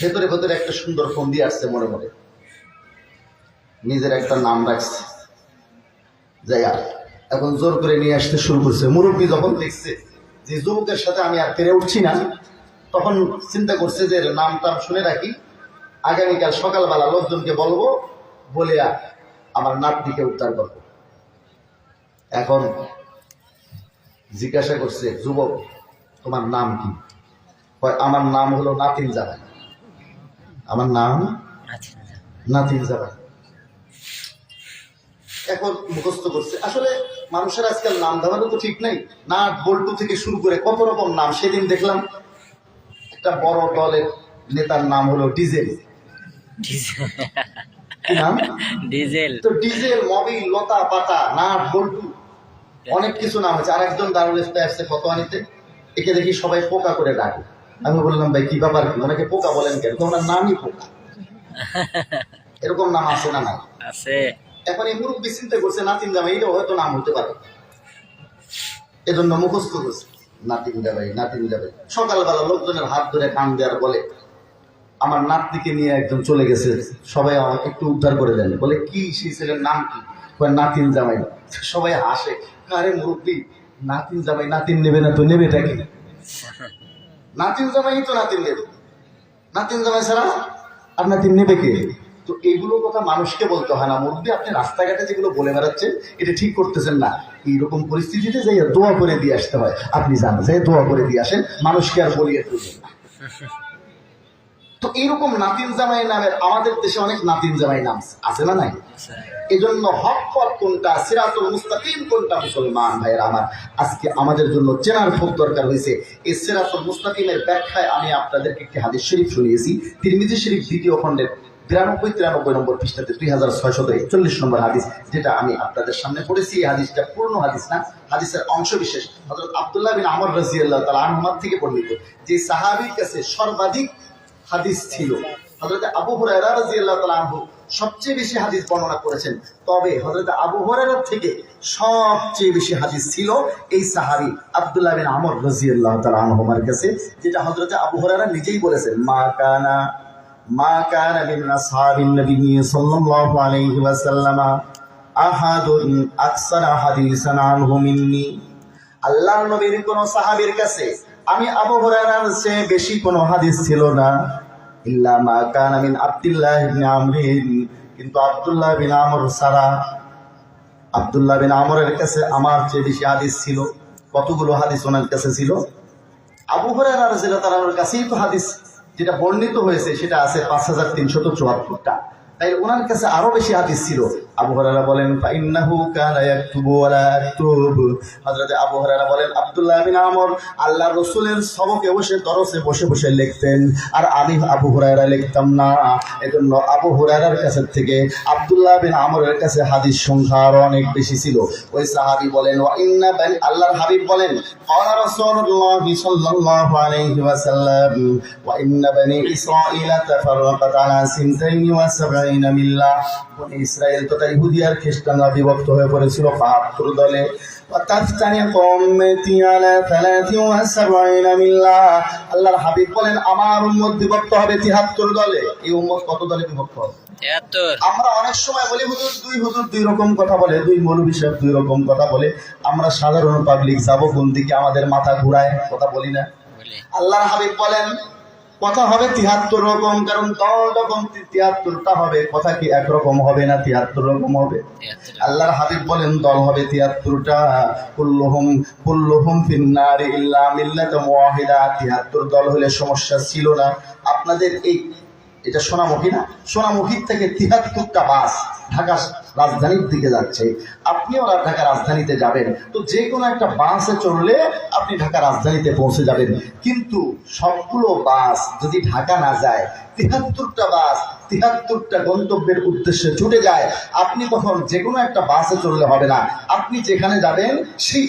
ভেতরে ভেতরে একটা সুন্দর ফন্দি আসছে মনে মনে। নিজের একটা নাম রাখছে। জায়গা এখন জোর করে নিয়ে আসতে শুরু করছে। মুরব্বী যখন দেখছে যে, যুবকের সাথে আমি আর পেরে উঠছি না। তখন চিন্তা করছে যে, নাম টাম শুনে রাখি। আগামীকাল সকালবেলা লোকজনকে বলব, বলে আমার নাতনিকে উদ্ধার করব। এখন জিজ্ঞাসা করছে, যুবক, তোমার নাম কি? আমার নাম হলো নাতিন জামাই আমার নাম নাতিন জামাই এখন মুখস্থ করছে। আসলে মানুষের আজকাল নাম ধারণা তো ঠিক নেই। নাট বল্টু থেকে শুরু করে কত রকম নাম সেদিন দেখলাম। একটা বড় দলের নেতার নাম হলো ডিজেল। নাম? ডিজেল। তো ডিজেল মবিল লতা পাতা নাট বল্টু অনেক কিছু নাম আছে আর একজন দারুল ইফতা আসছে ফতোয়ানিতে। একে দেখি সবাই পোকা করে ডাকে আমি বললাম ভাই কি ব্যাপার কি? ওনাকে পোকা বলেন কেন? ওনার নামই পোকা। এরকম নাম আছে না নাই? আছে। এখন এই মুরব্বী চিন্তা করছে নাতিন জামাই এটাও হয়তো নাম হতে পারে। এজন্য মুখস্থ করছে নাতিন জামাই নাতিন জামাই। সকালবেলা লোকজনের হাত ধরে কান দেওয়ার বলে আমার নাতনিকে নিয়ে একজন চলে গেছে সবাই একটু উদ্ধার করে দেন। বলে কি সেই ছেলের নাম কি? নাতিন জামাই। সবাই হাসে আরে মুরব্বী নাতিন জামাই নাতিন নেবে না তো নেবেটা কি? নাতিন জামাই তো নাতিন নেবে নাতিন জামাই ছাড়া আর নাতিন নেবে কে? তো এইগুলো কথা মানুষকে বলতে হয় না। মুরব্বী আপনি রাস্তাঘাটে যেগুলো বলে বেড়াচ্ছেন, এটা ঠিক করতেছেন না। এইরকম পরিস্থিতিতে যাই দোয়া করে দিয়ে আসতে হয়। আপনি জানেন যাই দোয়া করে দিয়ে আসেন, মানুষকে আর বলিয়ে তুলবেন না। তো এইরকম নাতিন জামাই নামের আমাদের দেশে অনেক নাতিন জামাই নাম আছে না নাই? এজন্য হক পথ কোনটা সিরাতুল মুস্তাকিম কোনটা মুসলমান ভাইয়ের আমার আজকে আমাদের জন্য চেনার খুব দরকার হয়েছে। এই সিরাতুল মুস্তাকিমের ব্যাখ্যায় আমি আপনাদেরকে একটি হাদিস শরীফ শুনিয়েছি। তিরমিজি শরীফ দ্বিতীয় খণ্ডের বিরানব্বই তিরানব্বই নম্বর পৃষ্ঠাতে দুই হাজার ছয়শত একচল্লিশ নম্বর হাদিস যেটা আমি আপনাদের সামনে পড়েছি। এই হাদিসটা পূর্ণ হাদিস না হাদিসের অংশ বিশেষ। হজরত আবদুল্লাহ বিন আমর রাজি আল্লাহ তালা আহমদ থেকে বর্ণিত। যে সাহাবির কাছে সর্বাধিক হাদিস ছিল। হজরত আবু আনহু সবচেয়ে বেশি হাদিস বর্ণনা করেছেন। তবে হজরত আবু হুরায়রা থেকে সবচেয়ে বেশি হাদিস ছিল এই সাহাবী আব্দুল্লাহ বিন আমর রাদিয়াল্লাহু তাআলা কাছে, যেটা হজরত আবু হুরায়রা নিজেই বলেছেন, মা কানা মা কানা মিন আসহাবিন নবী সাল্লাল্লাহু আলাইহি ওয়াসাল্লাম আহাদুন আকসারা হাদিসান আনহু মিন্নি। আল্লাহর নবীর কোন সাহাবীর কাছে আমি আবু হুরায়রার চেয়ে বেশি কোনো হাদিস ছিল না। ইল্লা মা কানা মিন আব্দুল্লাহ ইবনে আমরিন। কিন্তু আব্দুল্লাহ বিন আমর সারা আব্দুল্লাহ বিন আমরের কাছে আমার চেয়ে বেশি হাদিস ছিল। কতগুলো হাদিস ওনার কাছে ছিল? আবু হুরায়রা রাদিয়াল্লাহু তাআলার কাছেই তো হাদিস। যেটা বর্ণিত হয়েছে সেটা আছে পাঁচ হাজার তিনশত চুয়াত্তরটা। তাই ওনার কাছে আরও বেশি হাদিস ছিল। আবু হরারা বলেন, ফাইন্নাহু কানা ইয়াকতুবু ওয়া লা আকতুব হযরত আবু হরারা বলেন, আব্দুল্লাহ বিন আমর আল্লাহ রাসূলের সবকে বসে দরসে বসে বসে লিখতেন, আর আমি আবু হুরায়রা লিখতাম না। এজন্য আবু হুরায়রার কাছে থেকে আব্দুল্লাহ বিন আমরের কাছে হাদিস সংখ্যা আরও অনেক বেশি ছিল। ওই সাহাবী বলেন, ওয়া ইন্না বান আল্লাহর হাবিব বলেন, ক্বালা রাসূলুল্লাহ সাল্লাল্লাহু আলাইহি ওয়াসাল্লাম, ওয়া ইন্না বনি ইসরাঈল তাফাররাকাত আলা 72 মিল্লাহ। বনি ইসরাঈল তো অবস্থায় ইহুদি আর খ্রিস্টান বিভক্ত হয়ে পড়েছিল বাহাত্তর দলে। আল্লাহর হাবিব বলেন আমার বিভক্ত হবে তিহাত্তর দলে। এই কত দলে বিভক্ত হবে? আমরা অনেক সময় বলি হুজুর দুই হুজুর দুই রকম কথা বলে দুই মৌলবি সাহেব দুই রকম কথা বলে। আমরা সাধারণ পাবলিক যাব কোন দিকে আমাদের মাথা ঘুরায় কথা বলি না। আল্লাহর হাবিব বলেন কথা হবে তিহাত্তর রকম কারণ দল রকম তিয়াত্তরটা হবে কথা কি একরকম হবে না তিয়াত্তর রকম হবে? আল্লাহর হাবিব বলেন দল হবে তিয়াত্তরটা। কুল্লুহুম কুল্লুহুম ফিন্নার ইল্লা মিল্লাত ওয়াহিদা। তিয়াত্তর দল হলে সমস্যা ছিল না। আপনাদের এই এটা সোনামুখী না? সোনামুখীর থেকে তিয়াত্তরটা বাস ঢাকা রাজধানীর দিকে যাচ্ছে। আপনিও ঢাকা রাজধানীতে যাবেন। তো যে কোনো একটা বাসে চড়লে আপনি ঢাকা রাজধানীতে পৌঁছে যাবেন। কিন্তু সবগুলো বাস যদি ঢাকা না যায়, তিহাত্তরটা বাস তিহাত্তরটা গন্তব্যের উদ্দেশ্যে ছুটে যায়। আপনি তখন যে কোনো একটা বাসে চললে হবে না। আপনি যেখানে যাবেন, সেই